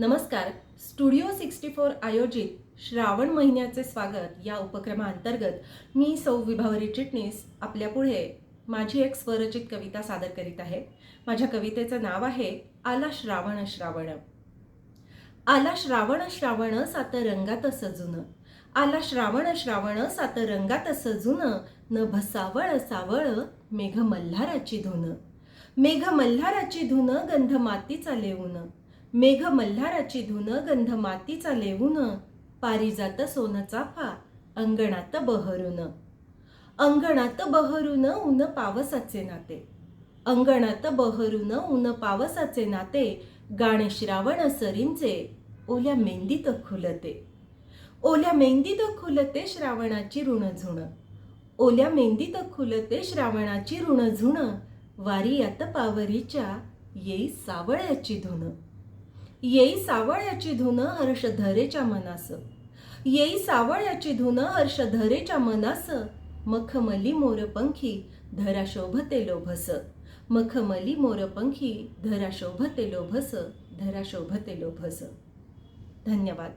नमस्कार. Studio sixty four आयोजित श्रावण महिन्याचे स्वागत या उपक्रमाअंतर्गत मी सौ विभावरी चिटणीस आपल्यापुढे माझी एक स्वरचित कविता सादर करीत आहे. माझ्या कवितेचं नाव आहे आला श्रावण श्रावण. आला श्रावण श्रावण सात रंगात सजून. आला श्रावण श्रावण सात रंगात सजून. न भसावळ सावळ मेघ मल्हाराची धुन. मेघ मल्हाराची धुन गंध मातीचा लेऊन. मेघ मल्हाराची धुन गंध मातीचा लेवून पारिजात सोन चाफा अंगणात बहरून. अंगणात बहरून ऊन पावसाचे नाते. अंगणात बहरून ऊन पावसाचे नाते गाणे श्रावण सरींचे ओल्या मेंदीत खुलते. ओल्या मेंदीत खुलते श्रावणाची ऋण झुण ओल्या मेंदीत खुलते श्रावणाची ऋण झुण वारियात पावरीच्या येई सावळ्याची धुन येई सावळ्याची धुन हर्ष धरेच्या मनास. येई सावळ्याची धुन हर्ष धरेच्या मनास. मखमली मोरपंखी धरा शोभते लोभस. मखमली मोरपंखी धरा शोभते लोभस. धरा शोभते लोभस. धन्यवाद.